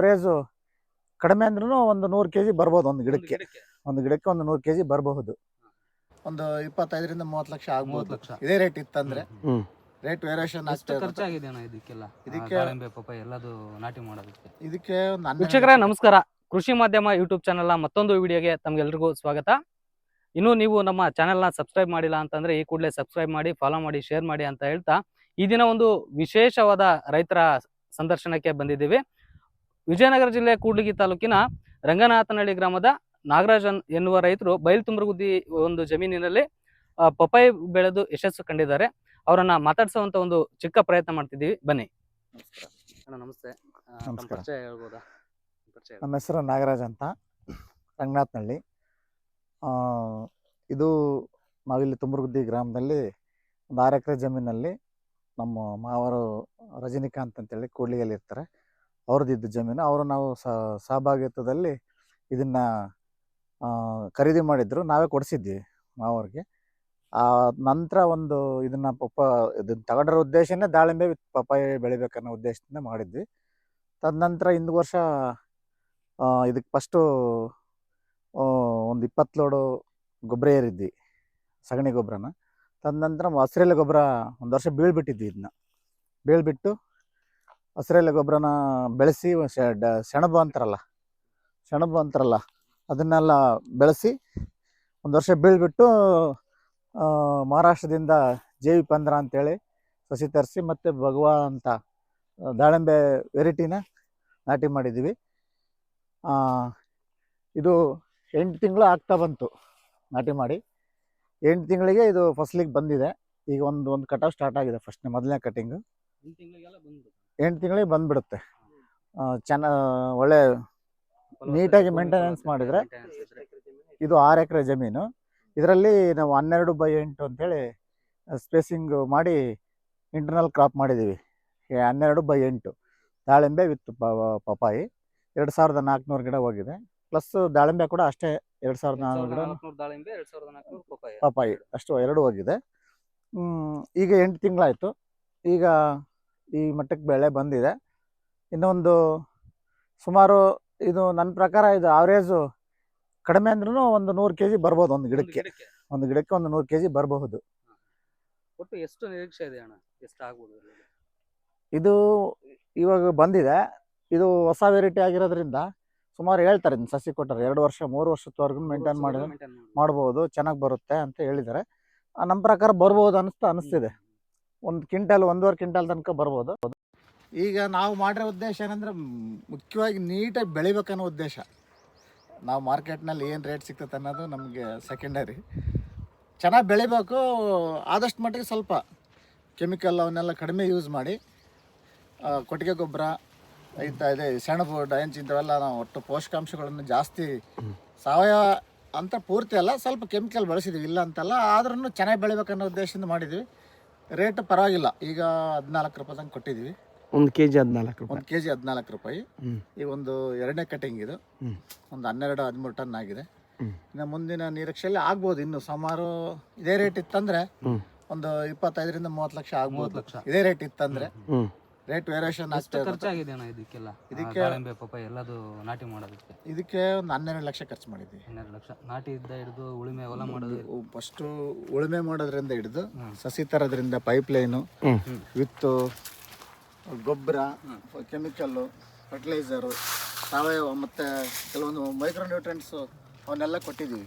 Average ಕಡಿಮೆ ಅಂದ್ರೂ ಒಂದು ನೂರು ಕೆ ಜಿ ಬರ್ಬೋದು ಒಂದು ಗಿಡಕ್ಕೆ. ಒಂದು ಗಿಡಕ್ಕೆ ಒಂದು ನೂರು ಕೆ ಜಿ ಬರಬಹುದು. ಒಂದು ಇಪ್ಪತ್ತೈದರಿಂದ ಮೂವತ್ತು ಲಕ್ಷ ಆಗ್ಬೋದು. ಲಕ್ಷ. ಇದೇ ರೇಟ್ ಇತ್ತಂದ್ರೆ ರೇಟ್ ವೇರಿಯೇಷನ್ ಖರ್ಚಾಗಿದೆ ಅಣ್ಣ ಇದಕ್ಕೆಲ್ಲ? ಇದಕ್ಕೆ- ಪಪ್ಪಾಯ ಎಲ್ಲದು ನಾಟಿ ಮಾಡೋದಕ್ಕೆ. ಇದಕ್ಕೆ ಒಂದು ಹನ್ನೆರಡು ವೀಕ್ಷಕರೇ ನಮಸ್ಕಾರ. ಕೃಷಿ ಮಾಧ್ಯಮ ಯೂಟ್ಯೂಬ್ ಚಾನೆಲ್ನ ಮತ್ತೊಂದು ವಿಡಿಯೋಗೆ ತಮಗೆಲ್ರಿಗೂ ಸ್ವಾಗತ. ಇನ್ನು ನೀವು ನಮ್ಮ ಚಾನೆಲ್ನ ಸಬ್ಸ್ಕ್ರೈಬ್ ಮಾಡಿಲ್ಲ ಅಂತಂದ್ರೆ ಈ ಕೂಡಲೇ ಸಬ್ಸ್ಕ್ರೈಬ್ ಮಾಡಿ ಫಾಲೋ ಮಾಡಿ ಶೇರ್ ಮಾಡಿ ಅಂತ ಹೇಳ್ತಾ ಈ ದಿನ ಒಂದು ವಿಶೇಷವಾದ ರೈತರ ಸಂದರ್ಶನಕ್ಕೆ ಬಂದಿದ್ದೀವಿ. ವಿಜಯನಗರ ಜಿಲ್ಲೆ ಕೂಡ್ಲಿಗಿ ತಾಲೂಕಿನ ರಂಗನಾಥನಹಳ್ಳಿ ಗ್ರಾಮದ ನಾಗರಾಜನ್ ಎನ್ನುವ ರೈತರು ಬಯಲು ತುಂಬ್ರಗುದ್ದಿ ಒಂದು ಜಮೀನಿನಲ್ಲಿ ಪಪಾಯಿ ಪಪ್ಪಾಯಿ ಬೆಳೆದು ಯಶಸ್ಸು ಕಂಡಿದ್ದಾರೆ. ಅವರನ್ನ ಮಾತಾಡ್ಸುವಂತ ಒಂದು ಚಿಕ್ಕ ಪ್ರಯತ್ನ ಮಾಡ್ತಿದ್ದೀವಿ. ಬನ್ನಿ. ಅಣ್ಣ ನಮಸ್ತೆ. ಪರಿಚಯ ಹೇಳ್ಬೋದಾ? ನಮ್ಮ ಹೆಸರು ನಾಗರಾಜ್ ಅಂತ. ರಂಗನಾಥನಹಳ್ಳಿ. ಆ, ಇದು ನಾವಿಲ್ಲಿ ತುಮರುಗುದ್ದಿ ಗ್ರಾಮದಲ್ಲಿ ಒಂದು ಆರು ಎಕರೆ ಜಮೀನಲ್ಲಿ ನಮ್ಮ ಮಾವರು ರಜನಿಕಾಂತ್ ಅಂತೇಳಿ ಕೂಡ್ಲಿಗೆಯಲ್ಲಿ ಇರ್ತಾರೆ ಅವ್ರದ್ದು ಇದ್ದ ಜಮೀನು, ಅವರು ನಾವು ಸಹಭಾಗಿತ್ವದಲ್ಲಿ ಇದನ್ನ ಖರೀದಿ ಮಾಡಿದ್ರು. ನಾವೇ ಕೊಡಿಸಿದ್ವಿ ಮಾವರಿಗೆ. ಆ, ನಂತರ ಒಂದು ಇದನ್ನ ಪಪ್ಪ, ಇದನ್ನು ತಗೊಂಡಿರೋ ಉದ್ದೇಶನೇ ದಾಳಿಂಬೆ ಪಪ್ಪಾಯಿ ಬೆಳಿಬೇಕನ್ನೋ ಉದ್ದೇಶದಿಂದ ಮಾಡಿದ್ವಿ. ತದನಂತರ ಹಿಂದ್ ವರ್ಷ ಇದಕ್ಕೆ ಫಸ್ಟು ಒಂದು ಇಪ್ಪತ್ತು ಲೋಡು ಗೊಬ್ಬರ ಏರಿದ್ವಿ, ಸಗಣಿ ಗೊಬ್ಬರನ. ತದನಂತರ ಹಸಿರೆಲೆ ಗೊಬ್ಬರ ಒಂದು ವರ್ಷ ಬೀಳ್ಬಿಟ್ಟಿದ್ವಿ ಇದನ್ನ ಬೀಳ್ಬಿಟ್ಟು ಹಸಿರೆಲೆ ಗೊಬ್ಬರನ ಬೆಳೆಸಿ ಸೆಣಬು ಅಂತಾರಲ್ಲ ಸೆಣಬು ಅಂತಾರಲ್ಲ, ಅದನ್ನೆಲ್ಲ ಬೆಳೆಸಿ ಒಂದು ವರ್ಷ ಬೀಳ್ಬಿಟ್ಟು ಮಹಾರಾಷ್ಟ್ರದಿಂದ ಜೆ ವಿ ಪಂದ್ರ ಅಂತೇಳಿ ಸಸಿ ತರಿಸಿ ಮತ್ತು ಭಗವಾ ಅಂತ ದಾಳಿಂಬೆ ವೆರೈಟಿನ ನಾಟಿ ಮಾಡಿದ್ದೀವಿ ಇದು ಎಂಟು ತಿಂಗಳು ಆಗ್ತಾ ಬಂತು ನಾಟಿ ಮಾಡಿ. ಎಂಟು ತಿಂಗಳಿಗೆ ಇದು ಫಸಲಿಗೆ ಬಂದಿದೆ. ಈಗ ಒಂದು ಒಂದು ಕಟಾವು ಸ್ಟಾರ್ಟ್ ಆಗಿದೆ ಫಸ್ಟ್ನೇ ಮೊದಲನೇ ಕಟಿಂಗು ಎಂಟು ತಿಂಗಳಿಗೆ ಬಂದ್ಬಿಡುತ್ತೆ. ಚೆನ್ನ ಒಳ್ಳೆ ನೀಟಾಗಿ ಮೇಂಟೆನೆನ್ಸ್ ಮಾಡಿದರೆ ಇದು ಆರು ಎಕರೆ ಜಮೀನು. ಇದರಲ್ಲಿ ನಾವು ಹನ್ನೆರಡು ಬೈ ಎಂಟು ಅಂತೇಳಿ ಸ್ಪೇಸಿಂಗ್ ಮಾಡಿ ಇಂಟರ್ನಲ್ ಕ್ರಾಪ್ ಮಾಡಿದ್ದೀವಿ. ಹನ್ನೆರಡು ಬೈ ಎಂಟು. ದಾಳಿಂಬೆ ವಿತ್ ಪಪಾಯಿ ಎರಡು ಸಾವಿರದ ನಾಲ್ಕುನೂರು ಗಿಡ ಹೋಗಿದೆ. ಪ್ಲಸ್ ದಾಳಿಂಬೆ ಕೂಡ ಅಷ್ಟೇ ಎರಡು ಸಾವಿರದ ನಾನ್ನೂರು ಗಿಡ. ಪಪಾಯಿ ಅಷ್ಟು ಎರಡು ಹೋಗಿದೆ. ಈಗ ಎಂಟು ತಿಂಗಳಾಯಿತು. ಈಗ ಈ ಮಟ್ಟಕ್ಕೆ ಬೆಳೆ ಬಂದಿದೆ. ಇನ್ನೊಂದು ಸುಮಾರು ಇದು ನನ್ನ ಪ್ರಕಾರ ಇದು ಆವ್ರೇಜು ಕಡಿಮೆ ಅಂದ್ರೂ ಒಂದು ನೂರು ಕೆ ಜಿ ಬರ್ಬೋದು ಒಂದು ಗಿಡಕ್ಕೆ. ಒಂದು ಗಿಡಕ್ಕೆ. ಒಂದು ನೂರು ಕೆ ಜಿ ಬರಬಹುದು. ಒಟ್ಟು ಎಷ್ಟು ನಿರೀಕ್ಷೆ ಇದೆ ಅಣ್ಣ? ಎಷ್ಟು ಆಗ್ಬೋದು ಇದು ಇವಾಗ ಬಂದಿದೆ. ಇದು ಹೊಸ ವೆರೈಟಿ ಆಗಿರೋದ್ರಿಂದ ಸುಮಾರು ಹೇಳ್ತಾರೆ ಇನ್ನು ಸಸಿ ಕೊಟ್ಟರೆ. ಎರಡು ವರ್ಷ ಮೂರು ವರ್ಷದವರೆಗೂ ಮೇಂಟೈನ್ ಮಾಡಿ ಮಾಡಿದ್ರೆ ಮಾಡ್ಬೋದು. ಚೆನ್ನಾಗಿ ಬರುತ್ತೆ ಅಂತ ಹೇಳಿದ್ದಾರೆ. ನಮ್ಮ ಪ್ರಕಾರ ಬರ್ಬೋದು ಅನಿಸ್ತಾ ಅನಿಸ್ತಿದೆ. ಒಂದು ಕ್ವಿಂಟಲ್, ಒಂದೂವರೆ ಕ್ವಿಂಟಲ್ ತನಕ ಬರ್ಬೋದು. ಈಗ ನಾವು ಮಾಡಿರೋ ಉದ್ದೇಶ ಏನಂದ್ರೆ, ಮುಖ್ಯವಾಗಿ ನೀಟಾಗಿ ಬೆಳಿಬೇಕನ್ನೋ ಉದ್ದೇಶ. ನಾವು ಮಾರ್ಕೆಟ್ನಲ್ಲಿ ಏನು ರೇಟ್ ಸಿಗ್ತದೆ ಅನ್ನೋದು ನಮಗೆ ಸೆಕೆಂಡರಿ ಚೆನ್ನಾಗಿ ಬೆಳಿಬೇಕು, ಆದಷ್ಟು ಮಟ್ಟಿಗೆ ಸ್ವಲ್ಪ ಕೆಮಿಕಲ್ ಅವನ್ನೆಲ್ಲ ಕಡಿಮೆ ಯೂಸ್ ಮಾಡಿ ಕೊಟ್ಟಿಗೆ ಗೊಬ್ಬರ ಇಂಥ ಇದೆ ಸೆಣಬು ಡಯಂಚ್ ಇಂಥವೆಲ್ಲ ನಾವು ಒಟ್ಟು ಪೋಷಕಾಂಶಗಳನ್ನು ಜಾಸ್ತಿ ಸಾವಯವ ಅಂತ ಪೂರ್ತಿ ಅಲ್ಲ, ಸ್ವಲ್ಪ ಕೆಮಿಕಲ್ ಬಳಸಿದ್ವಿ, ಇಲ್ಲ ಅಂತಲ್ಲ ಆದ್ರೂ ಚೆನ್ನಾಗಿ ಬೆಳಿಬೇಕನ್ನೋ ಉದ್ದೇಶದಿಂದ ಮಾಡಿದ್ವಿ. ರೇಟ್ ಪರವಾಗಿಲ್ಲ. ಈಗ ಹದಿನಾಲ್ಕು ರೂಪಾಯಿ ತನಕ ಕೊಟ್ಟಿದ್ದೀವಿ. ಒಂದು ಕೆ ಜಿ ಹದಿನಾಲ್ಕು ರೂಪಾಯಿ. ಒಂದು ಕೆ ಜಿ ಹದಿನಾಲ್ಕು ರೂಪಾಯಿ. ಈ ಈಗ ಒಂದು ಎರಡನೇ ಕಟಿಂಗ್ ಇದು. ಒಂದು ಹನ್ನೆರಡು ಹದಿಮೂರು ಟನ್ ಆಗಿದೆ. ಇನ್ನು ಮುಂದಿನ ನಿರೀಕ್ಷೆಯಲ್ಲಿ ಆಗ್ಬೋದು. ಇನ್ನು ಸುಮಾರು ಇದೇ ರೇಟ್ ಇತ್ತಂದ್ರೆ. ಒಂದು ಇಪ್ಪತ್ತೈದರಿಂದ ಮೂವತ್ತು ಲಕ್ಷ ಆಗ್ಬೋದು. ಲಕ್ಷ. ಇದೇ ರೇಟ್ ಇತ್ತಂದ್ರೆ ರೇಟ್ ವೇರಿಯೇಷನ್ ಅಷ್ಟೇ ಆಗ್ತಾ ಇರುತ್ತೆ ಖರ್ಚಾಗಿದೆ ಅಣ್ಣ ಇದಕ್ಕೆಲ್ಲ? ಆ, ಇದಕ್ಕೆ- ದಾಳಿಂಬೆ ಪಪ್ಪ ಎಲ್ಲದು ನಾಟಿ ಮಾಡೋದಕ್ಕೆ. ಇದಕ್ಕೆ ಒಂದು ಹನ್ನೆರಡು ಲಕ್ಷ ಖರ್ಚು ಮಾಡಿದ್ವಿ. ಹನ್ನೆರಡು ಲಕ್ಷ. ನಾಟಿ ಇದ್ದ ಹಿಡಿದು ಉಳುಮೆ ಹೊಲ ಮಾಡೋದು. ಫಸ್ಟು ಉಳುಮೆ ಮಾಡೋದ್ರಿಂದ ಹಿಡಿದು ಸಸಿ ತರೋದ್ರಿಂದ ಪೈಪ್ ಲೈನು ವಿತ್ತು ಗೊಬ್ಬರ ಕೆಮಿಕಲ್ಲು ಫರ್ಟಿಲೈಸರು ಸಾವಯವ ಮತ್ತು ಕೆಲವೊಂದು ಮೈಕ್ರೋ ನ್ಯೂಟ್ರೆಂಟ್ಸು ಅವನ್ನೆಲ್ಲ ಕೊಟ್ಟಿದ್ದೀವಿ.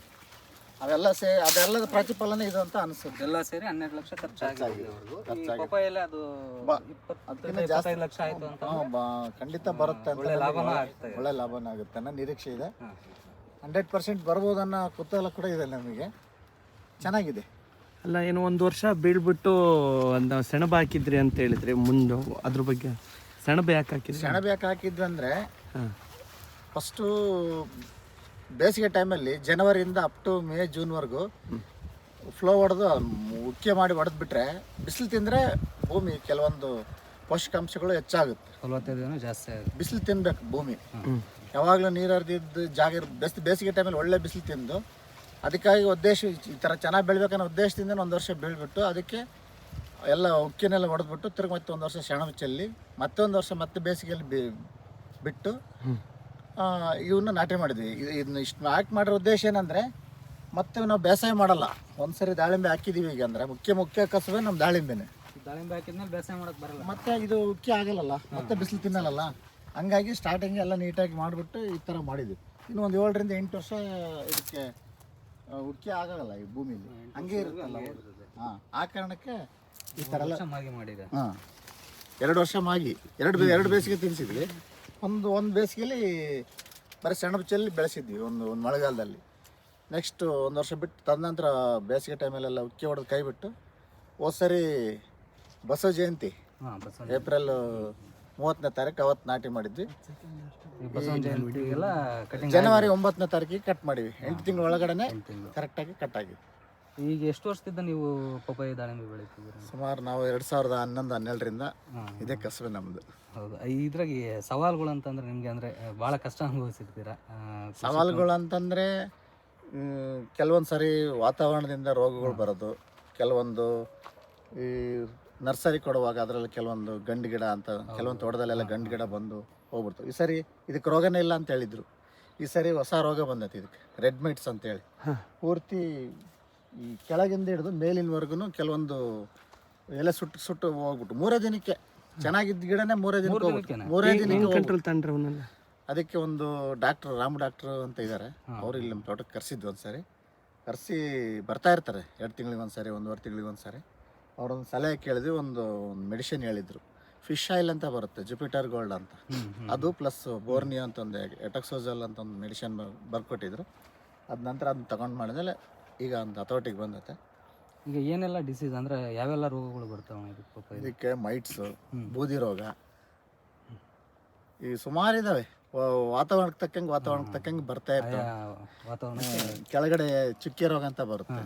ಅವೆಲ್ಲ ಸೇ ಅದೆಲ್ಲದ ಪ್ರತಿಫಲನ ಇದು ಅಂತ ಅನಿಸುತ್ತೆ. ಎಲ್ಲ ಸೇರಿ ಹನ್ನೆರಡು ಲಕ್ಷ ಖರ್ಚಾಗಿದೆ ಅದು ಬಾ- ಅದಕ್ಕಿಂತ ಇಪ್ಪತ್ತೈದು ಲಕ್ಷ ಆಯ್ತು ಅಂತ ಬಾ- ಖಂಡಿತ ಬರುತ್ತೆ ಅಂತ ಒಳ್ಳೆ ಲಾಭನ ಒಳ್ಳೆ- ಆಗ್ತಾ ಇದೆ. ಒಳ್ಳೆ ಲಾಭನ ಆಗುತ್ತೆ ಅನ್ನೋ ನಿರೀಕ್ಷೆ ಇದೆ. ಹಾ. ಹಂಡ್ರೆಡ್ ಪರ್ಸೆಂಟ್ ಬರ್ಬೋದನ್ನೋ ಕುತೂಹಲ ಕೂಡ ಇದೆ ನಮಗೆ. ಚೆನ್ನಾಗಿದೆ. ಅಲ್ಲ ಏನು ಒಂದು ವರ್ಷ ಬೀಳ್ಬಿಟ್ಟು ಒಂದು ಸೆಣಬು ಹಾಕಿದ್ರಿ ಅಂತ ಹೇಳಿದ್ರಿ ಮುಂದೆ ಅದ್ರ ಬಗ್ಗೆ ಸೆಣಬು ಯಾಕೆ ಹಾಕಿದ್ರಿ? ಸೆಣಬು ಯಾಕೆ ಹಾಕಿದ್ವಿ ಅಂದರೆ ಹಾಂ. ಫಸ್ಟು ಬೇಸಿಗೆ ಟೈಮಲ್ಲಿ ಜನವರಿಯಿಂದ ಅಪ್ ಟು ಮೇ ಜೂನ್ವರೆಗೂ ಫ್ಲೋ ಹೊಡೆದು ಮುಖ್ಯ ಮಾಡಿ ಹೊಡೆದ್ಬಿಟ್ರೆ ಬಿಸಿಲು ತಿಂದರೆ ಭೂಮಿ ಕೆಲವೊಂದು ಪೋಷಕಾಂಶಗಳು ಹೆಚ್ಚಾಗುತ್ತೆ. ಜಾಸ್ತಿ ಆಗುತ್ತೆ. ಬಿಸಿಲು ತಿನ್ಬೇಕು ಭೂಮಿ. ಯಾವಾಗಲೂ ನೀರು ಹರಿದಿದ್ದು ಜಾಗ ಬೆಸ್ ಬೇಸ್ ಬೇಸಿಗೆ ಟೈಮಲ್ಲಿ ಒಳ್ಳೆ ಬಿಸಿಲು ತಿಂದು ಅದಕ್ಕಾಗಿ ಉದ್ದೇಶ ಈ ಥರ ಚೆನ್ನಾಗಿ ಬೆಳಿಬೇಕನ್ನೋ ಉದ್ದೇಶದಿಂದ ಒಂದು ವರ್ಷ ಬೆಳೆದ್ಬಿಟ್ಟು ಅದಕ್ಕೆ ಎಲ್ಲ ಉಕ್ಕಿನೆಲ್ಲ ಹೊಡೆದ್ಬಿಟ್ಟು ತಿರುಗಿ ಮತ್ತೆ ಒಂದು ವರ್ಷ ಸೆಣಬು ಚೆಲ್ಲಿ ಮತ್ತೊಂದು ವರ್ಷ ಮತ್ತೆ ಬೇಸಿಗೆಯಲ್ಲಿ ಬಿಟ್ಟು ಇವನ್ನ ನಾಟಿ ಮಾಡಿದ್ವಿ. ಇದು- ಇದನ್ನ ಇಷ್ಟು ನಾಟಿ ಮಾಡಿರೋ ಉದ್ದೇಶ ಏನಂದರೆ ಮತ್ತೆ ನಾವು ಬೇಸಾಯ ಮಾಡಲ್ಲ. ಒಂದ್ಸರಿ ದಾಳಿಂಬೆ ಹಾಕಿದೀವಿ ಈಗ ಅಂದ್ರೆ ಮುಖ್ಯ ಮುಖ್ಯ ಕಸುವೆ ನಮ್ಮ ದಾಳಿಂಬೆನೆ. ದಾಳಿಂಬೆ ಹಾಕಿದ್ಮೇಲೆ ಬೇಸಾಯ ಮಾಡಕ್ ಬರಲ್ಲ. ಮತ್ತೆ ಇದು ಉಕ್ಕಿ ಆಗಲ್ಲಲ್ಲ ಮತ್ತೆ ಬಿಸಿಲು ತಿನ್ನಲ್ಲ ಹಂಗಾಗಿ ಸ್ಟಾರ್ಟಿಂಗ್ ಎಲ್ಲ ನೀಟಾಗಿ ಮಾಡಿಬಿಟ್ಟು ಈ ಥರ ಮಾಡಿದ್ವಿ. ಇನ್ನು ಒಂದು ಏಳರಿಂದ ಎಂಟು ವರ್ಷ ಇದಕ್ಕೆ ಉಕ್ಕಿ ಆಗಲ್ಲ ಈ ಭೂಮಿಲಿ. ಹಂಗೆ ಇರುತ್ತಲ್ಲ ಹಾಂ ಆ ಕಾರಣಕ್ಕೆ ಈ ಥರ ಎಲ್ಲ ಮಾಡಿದೆ. ಹಾಂ ಎರಡು ವರ್ಷ ಮಾಗಿ. ಎರಡು ಎರಡು ಬೇಸಿಗೆ ತಿನ್ನಿಸಿದ್ವಿ ಒಂದು ಒಂದು ಬೇಸಿಗೆಲಿ ಬರೀ ಸೆಣಬು ಚೆಲ್ಲಿ ಬೆಳೆಸಿದ್ವಿ ಒಂದು ಒಂದು ಮಳೆಗಾಲದಲ್ಲಿ. ನೆಕ್ಸ್ಟ್ ಒಂದು ವರ್ಷ ಬಿಟ್ಟು ತದನಂತರ ಬೇಸಿಗೆ ಟೈಮಲ್ಲೆಲ್ಲ ಉಕ್ಕಿ ಹೊಡೆದು ಕೈ ಬಿಟ್ಟು ಹೋದ ಸರಿ ಬಸವ ಜಯಂತಿ. ಏಪ್ರಿಲ್ ಮೂವತ್ತನೇ ತಾರೀಕು ಅವತ್ತು ನಾಟಿ ಮಾಡಿದ್ವಿ. ಜನವರಿ ಒಂಬತ್ತನೇ ತಾರೀಕಿಗೆ ಕಟ್ ಮಾಡಿವಿ. ಎಂಟು ತಿಂಗಳ ಒಳಗಡೆ ಕರೆಕ್ಟಾಗಿ ಕಟ್ ಆಗಿದೆ. ಈಗ ಎಷ್ಟು ವರ್ಷದಿಂದ ನೀವು ಪಪ್ಪಾಯಿ ದಾಳಿಂಬೆ ಬೆಳಿತಿದ್ದೀರಾ ಸುಮಾರು ನಾವು ಎರಡು ಸಾವಿರದ ಹನ್ನೊಂದು ಹನ್ನೆರಡರಿಂದ ಇದೇ ಕಸಬೆ ನಮ್ಮದು ಹೌದು. ಇದ್ರಾಗೆ ಸವಾಲುಗಳು ಅಂತಂದ್ರೆ ನಿಮ್ಗೆ ಅಂದ್ರೆ ಭಾಳ ಕಷ್ಟ ಅನುಭವಿಸಿರ್ತೀರಾ? ಸವಾಲುಗಳು ಅಂತಂದರೆ ಕೆಲವೊಂದು ಸರಿ ವಾತಾವರಣದಿಂದ ರೋಗಗಳು ಬರೋದು. ಕೆಲವೊಂದು ಈ ನರ್ಸರಿ ಕೊಡುವಾಗ ಅದರಲ್ಲಿ ಕೆಲವೊಂದು ಗಂಡು ಗಿಡ ಅಂತ ಕೆಲವೊಂದು ತೋಟದಲ್ಲೆಲ್ಲ ಗಂಡು ಗಿಡ ಬಂದು ಹೋಗ್ಬಿಡ್ತು. ಈ ಸರಿ ಇದಕ್ಕೆ ರೋಗನೇ ಇಲ್ಲ ಅಂತ ಹೇಳಿದ್ರು. ಈ ಸರಿ ಹೊಸ ರೋಗ ಬಂದೈತಿ ಇದಕ್ಕೆ. ರೆಡ್ ಮೈಟ್ಸ್ ಅಂತೇಳಿ. ಪೂರ್ತಿ ಈ ಕೆಳಗಿಂದ ಹಿಡಿದು ಮೇಲಿನವರೆಗೂ ಕೆಲವೊಂದು ಎಲೆ ಸುಟ್ಟು ಸುಟ್ಟು ಹೋಗ್ಬಿಟ್ಟು ಮೂರೇ ದಿನಕ್ಕೆ ಚೆನ್ನಾಗಿದ್ದ ಗಿಡನೇ ಮೂರೇ ದಿನಕ್ಕೆ ಹೋಗ್ಬಿಟ್ಟು? ಮೂರೇ ದಿನಕ್ಕೆ ಕಂಟ್ರೋಲ್ ತಂಡ್ರೆ ಅವನ್ನೆಲ್ಲ ಅದಕ್ಕೆ ಒಂದು ಡಾಕ್ಟರ್ ರಾಮ್ ಡಾಕ್ಟರ್ ಅಂತ ಇದ್ದಾರೆ ಅವ್ರು ಇಲ್ಲಿ ನಮ್ಮ ತೋಟಕ್ಕೆ ಕರೆಸಿದ್ವಿ ಒಂದು ಸಾರಿ ಕರೆಸಿ ಬರ್ತಾ ಇರ್ತಾರೆ. ಎರಡು ತಿಂಗಳಿಗೆ ಒಂದು ಸಾರಿ ಒಂದೂವರೆ ತಿಂಗಳಿಗೆ ಒಂದು ಸಾರಿ ಅವ್ರೊಂದು ಸಲಹೆ ಕೇಳಿದ್ವಿ ಒಂದು ಮೆಡಿಸಿನ್ ಹೇಳಿದರು. ಫಿಶ್ ಆಯಿಲ್ ಅಂತ ಬರುತ್ತೆ ಜುಪಿಟರ್ ಗೋಲ್ಡ್ ಅಂತ. ಅದು ಪ್ಲಸ್ ಬೋರ್ನಿಯೋ ಅಂತ ಒಂದು ಎಟಕ್ಸೋಜಲ್ ಅಂತ ಒಂದು ಮೆಡಿಸಿನ್ ಬರ್ಕೊಟ್ಟಿದ್ರು. ಅದ ನಂತರ ಅದನ್ನ ತಗೊಂಡು ಮಾಡಿದ್ಮೇಲೆ ಈಗ ಒಂದು ಹತೋಟಿಗೆ ಬಂದೈತೆ. ಈಗ ಏನೆಲ್ಲ ಡಿಸೀಸ್ ಅಂದ್ರೆ ಯಾವೆಲ್ಲ ರೋಗಗಳು ಬರ್ತಾವೆ ಇದಕ್ಕೆ ಪಪ್ಪಾಯಿ ಇದಕ್ಕೆ ಮೈಟ್ಸು. ಬೂದಿ ರೋಗ. ಈ ಸುಮಾರು ಇದಾವೆ. ವಾತಾವರಣಕ್ಕೆ ತಕ್ಕಂಗೆ ವಾತಾವರಣಕ್ಕೆ ತಕ್ಕಂಗೆ ಬರ್ತಾ ಇರ್ತವೆ. ಆಯಾ ವಾತಾವರಣ ಕೆಳಗಡೆ ಚುಕ್ಕೆ ರೋಗ ಅಂತ ಬರುತ್ತೆ.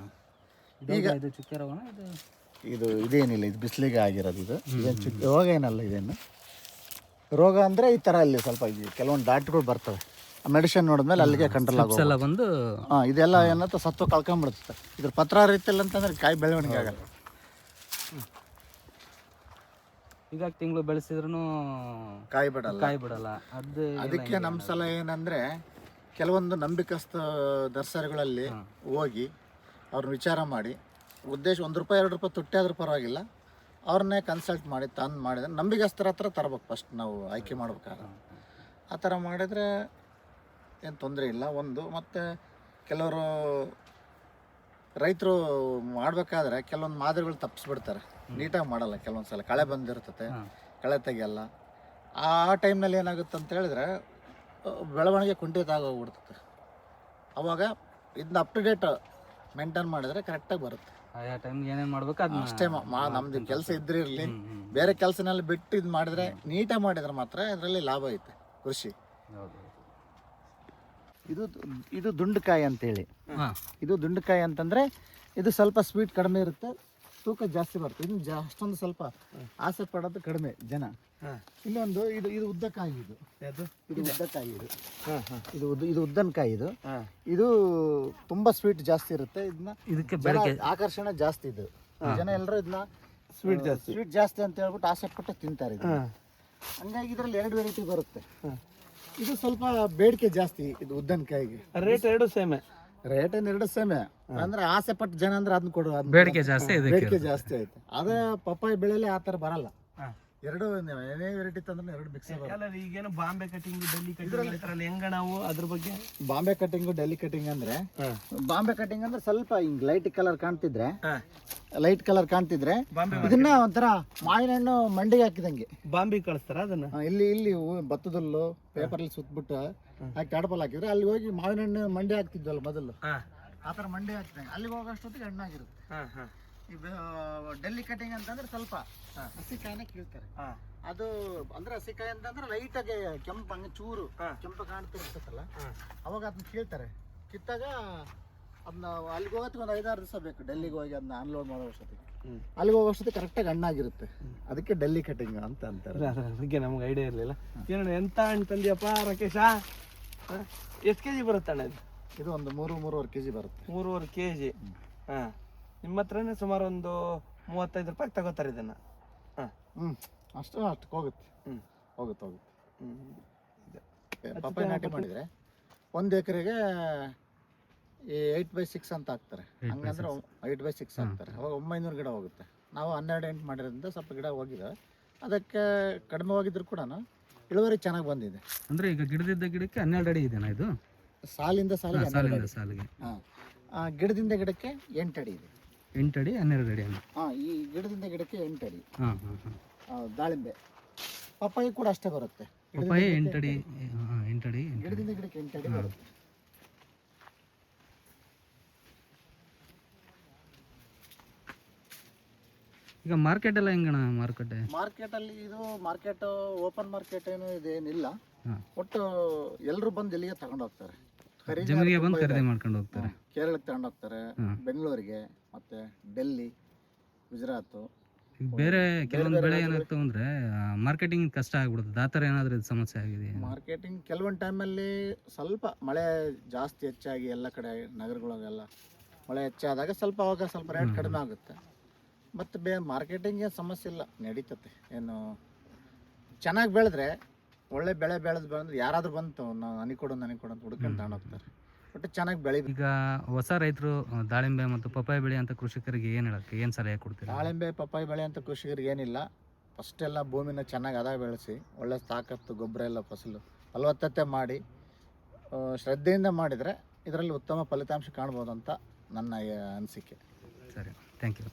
ಈಗ ಇದು ಚುಕ್ಕೆ ರೋಗನ ಇದು? ಇದು ಇದೇನಿಲ್ಲ ಇದು ಬಿಸಿಲಿಗೆ ಆಗಿರೋದು ಇದು. ಇದೇನು ಚುಕ್ಕೆ ರೋಗ ಏನಲ್ಲ ಇದೇನು. ರೋಗ ಅಂದರೆ ಈ ಥರ ಇಲ್ಲಿ ಸ್ವಲ್ಪ ಇದು ಕೆಲವೊಂದು ಡಾಟ್ಗಳು ಬರ್ತವೆ. ಮೆಡಿಸಿನ್ ನೋಡಿದ್ಮೇಲೆ ಅಲ್ಲಿಗೆ ಕಂಟ್ರೋಲ್ ಆಗುತ್ತೆ ಎಲ್ಲ ಬಂದು ಹಾಂ ಇದೆಲ್ಲ ಏನಂತ ಸತ್ವ ಕಳ್ಕೊಂಬಿಡುತ್ತೆ. ಇದ್ರ ಪತ್ರ ರೀತಿಯಲ್ಲಿ ಅಂತಂದ್ರೆ ಕಾಯಿ ಬೆಳವಣಿಗೆ ಆಗಲ್ಲ. ಈಗ ತಿಂಗಳು ಬೆಳೆಸಿದ್ರು ಕಾಯಿ ಬಿಡಲ್ಲ. ಕಾಯಿ ಬಿಡಲ್ಲ. ಅದು ಅದಕ್ಕೆ ನಮ್ಮ ಸಲ ಏನಂದ್ರೆ ಕೆಲವೊಂದು ನಂಬಿಕಸ್ತ ದರ್ಸರಿಗಳಲ್ಲಿ ಹೋಗಿ ಅವ್ರನ್ನ ವಿಚಾರ ಮಾಡಿ ಉದ್ದೇಶ ಒಂದು ರೂಪಾಯಿ ಎರಡು ರೂಪಾಯಿ ತುಟ್ಟಿ ಆದ್ರೂ ಪರವಾಗಿಲ್ಲ ಅವ್ರನ್ನೇ ಕನ್ಸಲ್ಟ್ ಮಾಡಿ ತಂದು ಮಾಡಿದ್ರೆ ನಂಬಿಕಸ್ತರ ಹತ್ರ ತರ್ಬೇಕು ಫಸ್ಟ್ ನಾವು ಆಯ್ಕೆ ಮಾಡ್ಬೇಕಾದ್ರೆ. ಆ ಥರ ಮಾಡಿದರೆ ಏನು ತೊಂದರೆ ಇಲ್ಲ ಒಂದು. ಮತ್ತು ಕೆಲವರು ರೈತರು ಮಾಡಬೇಕಾದ್ರೆ ಕೆಲವೊಂದು ಮಾದರಿಗಳು ತಪ್ಪಿಸ್ಬಿಡ್ತಾರೆ ನೀಟಾಗಿ ಮಾಡಲ್ಲ ಕೆಲವೊಂದು ಸಲ ಕಳೆ ಬಂದಿರ್ತತೆ ಕಳೆ ತೆಗೆಯಲ್ಲ. ಆ ಟೈಮ್ನಲ್ಲಿ ಏನಾಗುತ್ತೆ ಅಂತ ಹೇಳಿದ್ರೆ ಬೆಳವಣಿಗೆ ಕುಂಠಿತ ಆಗೋಗ್ಬಿಡ್ತದೆ ಅವಾಗ ಇದನ್ನ ಅಪ್ ಟು ಡೇಟ್ ಮೇಂಟೈನ್ ಮಾಡಿದ್ರೆ ಕರೆಕ್ಟಾಗಿ ಬರುತ್ತೆ. ಆಯಾ ಟೈಮ್ ಏನೇನು ಮಾಡ್ಬೇಕು ಅದು ಅಷ್ಟೇ ಮಾ- ನಮ್ದು ಕೆಲಸ ಇದ್ರೆ ಇರಲಿ. ಬೇರೆ ಕೆಲಸನೆಲ್ಲ ಬಿಟ್ಟು ಇದು ಮಾಡಿದ್ರೆ ನೀಟಾಗಿ ಮಾಡಿದ್ರೆ ಮಾತ್ರ ಇದರಲ್ಲಿ ಲಾಭ ಐತೆ ಕೃಷಿ. ಹೌದು. ಇದು ಇದು ದುಂಡುಕಾಯಿ ಅಂತೇಳಿ. ಇದು ದುಂಡಕಾಯಿ ಅಂತಂದ್ರೆ ಇದು ಸ್ವಲ್ಪ ಸ್ವೀಟ್ ಕಡಿಮೆ ಇರುತ್ತೆ ತೂಕ ಜಾಸ್ತಿ ಬರುತ್ತೆ. ಇನ್ನು ಜಾ ಅಷ್ಟೊಂದು ಸ್ವಲ್ಪ ಆಸೆ ಪಡೋದು ಕಡಿಮೆ ಜನ. ಇನ್ನೊಂದು ಇದು ಇದು ಉದ್ದಕಾಯಿ ಇದು. ಇದು ಉದ್ದಕಾಯಿ ಇದು. ಇದು ಉದ್ದ ಇದು ಉದ್ದನಕಾಯಿ ಇದು. ಇದು ತುಂಬಾ ಸ್ವೀಟ್ ಜಾಸ್ತಿ ಇರುತ್ತೆ. ಇದನ್ನ ಇದಕ್ಕೆ ಜನ ಆಕರ್ಷಣೆ ಜಾಸ್ತಿ ಇದು. ಜನ ಎಲ್ಲರೂ ಇದನ್ನ ಸ್ವೀಟ್ ಜಾಸ್ತಿ. ಸ್ವೀಟ್ ಜಾಸ್ತಿ ಅಂತ ಹೇಳ್ಬಿಟ್ಟು ಆಸೆ ಪಟ್ಟು ತಿಂತಾರೆ ಇದನ್ನ. ಹಂಗಾಗಿ ಇದರಲ್ಲಿ ಎರಡು ವೆರೈಟಿ ಬರುತ್ತೆ. ಇದು ಸ್ವಲ್ಪ ಬೇಡಿಕೆ ಜಾಸ್ತಿ ಇದು ಉದ್ದನಕಾಯಿಗೆ ರೇಟ್ ಎರಡು ಸೇಮೆ. ರೇಟ್ ಏನ್ ಎರಡು ಸೇಮೆ? ಅಂದ್ರೆ ಆಸೆ ಪಟ್ಟು ಜನ ಅಂದ್ರೆ ಅದನ್ನ ಕೊಡು ಬೇಡಿಕೆ ಜಾಸ್ತಿ ಬೇಡಿಕೆ ಜಾಸ್ತಿ ಆಯ್ತು. ಅದೇ ಪಪ್ಪಾಯಿ ಬೆಳೆಯಲ್ಲಿ ಆ ತರ ಬರಲ್ಲ. ಎರಡು ಏನೇ ವೆರೈಟಿ ತಂದ್ರೆ ಎರಡು ಮಿಕ್ಸ್ ಈಗೇನು ಬಾಂಬೆ ಕಟಿಂಗ್ ಡೆಲ್ಲಿ ಕಟಿಂಗ್ ಇದ್ರಲ್ಲಿ ಹೆಂಗ ನಾವು ಅದ್ರ ಬಗ್ಗೆ? ಬಾಂಬೆ ಕಟಿಂಗ್ ಡೆಲ್ಲಿ ಕಟಿಂಗ್ ಅಂದ್ರೆ ಬಾಂಬೆ ಕಟಿಂಗ್ ಅಂದ್ರೆ ಸ್ವಲ್ಪ ಹಿಂಗ್ ಲೈಟ್ ಕಲರ್ ಕಾಣ್ತಿದ್ರೆ ಲೈಟ್ ಕಲರ್ ಕಾಣ್ತಿದ್ರೆ ಇದನ್ನ ಒಂಥರ ಮಾವಿನ ಹಣ್ಣು ಮಂಡಿಗೆ ಹಾಕಿದಂಗೆ. ಬಾಂಬೆ ಕಳಿಸ್ತಾರ ಅದನ್ನ? ಇಲ್ಲಿ ಇಲ್ಲಿ ಹೂ- ಪೇಪರ್ ಅಲ್ಲಿ ಸುತ್ತಬಿಟ್ಟು ಹಾಕಿ ಟಾಡಪಲ್ ಹಾಕಿದ್ರೆ ಅಲ್ಲಿ ಹೋಗಿ ಮಾವಿನ ಹಣ್ಣು ಮಂಡಿ ಹಾಕ್ತಿದ್ವಲ್ಲ ಮೊದಲು. ಆ ಥರ ಮಂಡಿ ಹಾಕ್ತಂಗೆ ಅಲ್ಲಿಗೆ ಹೋಗೋಷ್ಟೊತ್ತಿಗೆ ಹಣ್ಣಾಗಿರುತ್ತೆ. ಡೆಲ್ಲಿ ಕಟಿಂಗ್ ಅಂತಂದ್ರೆ ಸ್ವಲ್ಪ ಹಸಿಕಾಯಿನ ಕೀಳ್ತಾರೆ. ಅದು ಅಂದ್ರೆ ಹಸಿಕಾಯಿ ಅಂತಂದ್ರೆ ಲೈಟ್ ಆಗಿ ಕೆಂಪು ಹಂಗೆ ಚೂರು ಕೆಂಪು ಕಾಣ್ತಿರ್ತಲ್ಲ ಅವಾಗ ಅದನ್ನ ಕೀಳ್ತಾರೆ. ಕಿತ್ತಾಗ ಅದನ್ನ ಅಲ್ಲಿಗೆ ಹೋಗೋದಕ್ಕೆ ಒಂದು ಐದಾರು ದಿವಸ ಬೇಕು ಡೆಲ್ಲಿಗೆ ಹೋಗಿ ಅದನ್ನ ಅನ್ಲೋಡ್ ಮಾಡೋ ಅಷ್ಟೊತ್ತಿಗೆ ಅಲ್ಲಿಗೆ ಹೋಗೋ ವರ್ಷದ ಕರೆಕ್ಟಾಗಿ ಹಣ್ಣಾಗಿರುತ್ತೆ. ಅದಕ್ಕೆ ಡೆಲ್ಲಿ ಕಟಿಂಗ್ ಅಂತ ಅಂತಾರೆ. ಬಗ್ಗೆ ನಮ್ಗೆ ಐಡಿಯಾ ಇರಲಿಲ್ಲ. ಏನೋ ಎಂತ ಹಣ್ಣು ತಂದಿಯಪ್ಪ ರಾಕೇಶ? ಎಷ್ಟು ಕೆ ಜಿ ಬರುತ್ತೆ ಅಣ್ಣ ಇದು? ಇದು ಒಂದು ಮೂರು ಮೂರುವರೆ ಕೆ ಜಿ ಬರುತ್ತೆ. ಮೂರುವರೆ ಕೆ ಜಿ ಹಾಂ. ನಿಮ್ಮ ಹತ್ರನೇ ಸುಮಾರು ಒಂದು ಮೂವತ್ತೈದು ರೂಪಾಯಿ ತಗೋತಾರೆ ಇದನ್ನ. ಹಾಂ. ಹ್ಞೂ ಅಷ್ಟು ಅಷ್ಟಕ್ಕೆ ಹೋಗುತ್ತೆ. ಹ್ಮ್. ಹೋಗುತ್ತೆ ಹೋಗುತ್ತೆ. ಹ್ಞೂ ಪಪ್ಪಾಯ ನಾಟಿ ಮಾಡಿದರೆ ಒಂದು ಎಕರೆಗೆ ಈ ಏಯ್ಟ್ ಬೈ ಸಿಕ್ಸ್ ಅಂತ ಹಾಕ್ತಾರೆ. ಹಂಗಂದ್ರೆ ಏಯ್ಟ್ ಬೈ ಸಿಕ್ಸ್. ಹಾಕ್ತಾರೆ. ಅವಾಗ ಒಂಬೈನೂರು ಗಿಡ ಹೋಗುತ್ತೆ. ನಾವು ಹನ್ನೆರಡು ಎಂಟು ಮಾಡಿರೋದ್ರಿಂದ ಸ್ವಲ್ಪ ಗಿಡ ಹೋಗಿದೆ. ಅದಕ್ಕೆ ಕಡಿಮೆ ಹೋಗಿದ್ರು ಕೂಡ ಇಳುವರಿ ಚೆನ್ನಾಗಿ ಬಂದಿದೆ. ಅಂದ್ರೆ ಈಗ ಗಿಡದಿದ್ದ ಗಿಡಕ್ಕೆ ಹನ್ನೆರಡು ಅಡಿ ಇದೆ ಇದು? ಸಾಲಿಂದ ಸಾಲಿಗೆ ಸಾಲಿಗೆ. ಗಿಡದಿಂದ ಗಿಡಕ್ಕೆ ಎಂಟು ಅಡಿ ಇದೆ. ಎಂಟು ಅಡಿ ಹನ್ನೆರಡು ಅಡಿ ಹಾಂ ಈ ಗಿಡದಿಂದ ಗಿಡಕ್ಕೆ ಎಂಟು ಅಡಿ. ಹಾಂ ಹಾಂ ದಾಳಿಂಬೆ. ಪಪ್ಪಾಯಿ ಕೂಡ ಅಷ್ಟೇ ಬರುತ್ತೆ. ಗಿಡದಿಂದ ಪಪ್ಪಾಯ ಗಿಡಕ್ಕೆ ಎಂಟು ಅಡಿ ಹಾಂ ಎಂಟು ಅಡಿ ಎಂಟು ಅಡಿ. ಗಿಡದಿಂದ ಗಿಡಕ್ಕೆ ಎಂಟು ಅಡಿ ಬರುತ್ತೆ. ಈಗ ಮಾರ್ಕೆಟ್ ಎಲ್ಲ ಹೆಂಗಣ ಮಾರುಕಟ್ಟೆ? ಮಾರ್ಕೆಟ್ ಅಲ್ಲಿ ಇದು ಮಾರ್ಕೆಟ್ ಓಪನ್ ಮಾರ್ಕೆಟ್ ಏನು ಇದೇನಿಲ್ಲ. ಹಾ. ಒಟ್ಟು ಎಲ್ಲರೂ ಬಂದು ಇಲ್ಲಿಗೆ ತಗೊಂಡು ಹೋಗ್ತಾರೆ. ಜಮೀನಿಗೆ ಬಂದು ಖರೀದಿ ಮಾಡ್ಕೊಂಡು ಹೋಗ್ತಾರೆ. ಕೇರಳಕ್ಕೆ ತಗೊಂಡು ಹೋಗ್ತಾರೆ ಬೆಂಗಳೂರಿಗೆ ಮತ್ತೆ ಡೆಲ್ಲಿ ಗುಜರಾತ್. ಬೇರೆ ಕೆಲವೊಂದು ಬೆಳೆ ಏನಾಗ್ತಾವ ಅಂದ್ರೆ ಮಾರ್ಕೆಟಿಂಗ್ ಕಷ್ಟ ಆಗ್ಬಿಡುತ್ತೆ. ಆ ಥರ ಏನಾದರೂ ಸಮಸ್ಯೆ ಆಗಿದೆ ಮಾರ್ಕೆಟಿಂಗ್ ಕೆಲವೊಂದು ಟೈಮಲ್ಲಿ ಸ್ವಲ್ಪ ಮಳೆ ಜಾಸ್ತಿ ಹೆಚ್ಚಾಗಿ ಎಲ್ಲ ಕಡೆ ನಗರಗಳಿಗೆಲ್ಲ ಮಳೆ ಹೆಚ್ಚಾದಾಗ ಸ್ವಲ್ಪ ಅವಾಗ ಸ್ವಲ್ಪ ರೇಟ್. ಕಡಿಮೆ ಆಗುತ್ತೆ. ಮತ್ತು ಬೇ ಮಾರ್ಕೆಟಿಂಗ್ ಏನು ಸಮಸ್ಯೆ ಇಲ್ಲ ನಡೀತತೆ ಏನು ಚೆನ್ನಾಗಿ ಬೆಳೆದ್ರೆ ಒಳ್ಳೆ ಬೆಳೆ ಬೆಳೆದು ಬಂದ್ರೆ ಯಾರಾದರೂ ಬಂತು ನನಗೆ ಕೊಡು ನನಗೆ ಕೊಡು ಅಂತ ಹುಡ್ಕೊಂಡು ತಗೊಂಡೋಗ್ತಾರೆ. ತಗೊಂಡು ಒಟ್ಟು ಚೆನ್ನಾಗಿ ಬೆಳೆ ಈಗ ಹೊಸ ರೈತರು ದಾಳಿಂಬೆ ಮತ್ತು ಪಪ್ಪಾಯಿ ಬೆಳೆ ಅಂತ ಕೃಷಿಕರಿಗೆ ಏನು ಹೇಳಕ್ಕೆ ಏನು ಸಲಹೆ ಕೊಡ್ತೀರಾ? ದಾಳಿಂಬೆ ಪಪ್ಪಾಯಿ ಬೆಳೆ ಅಂತ ಕೃಷಿಕರಿಗೆ ಏನಿಲ್ಲ. ಫಸ್ಟ್ ಎಲ್ಲ ಭೂಮಿನ ಚೆನ್ನಾಗಿ ಅದ ಬೆಳೆಸಿ ಒಳ್ಳೆ ತಾಕತ್ತು ಗೊಬ್ಬರ ಎಲ್ಲ ಫಸಲು ಫಲವತ್ತತೆ ಮಾಡಿ ಶ್ರದ್ಧೆಯಿಂದ ಮಾಡಿದರೆ ಇದರಲ್ಲಿ ಉತ್ತಮ ಫಲಿತಾಂಶ ಕಾಣ್ಬೋದು ಅಂತ ನನ್ನ ಅನಿಸಿಕೆ. ಸರಿ ಥ್ಯಾಂಕ್ ಯು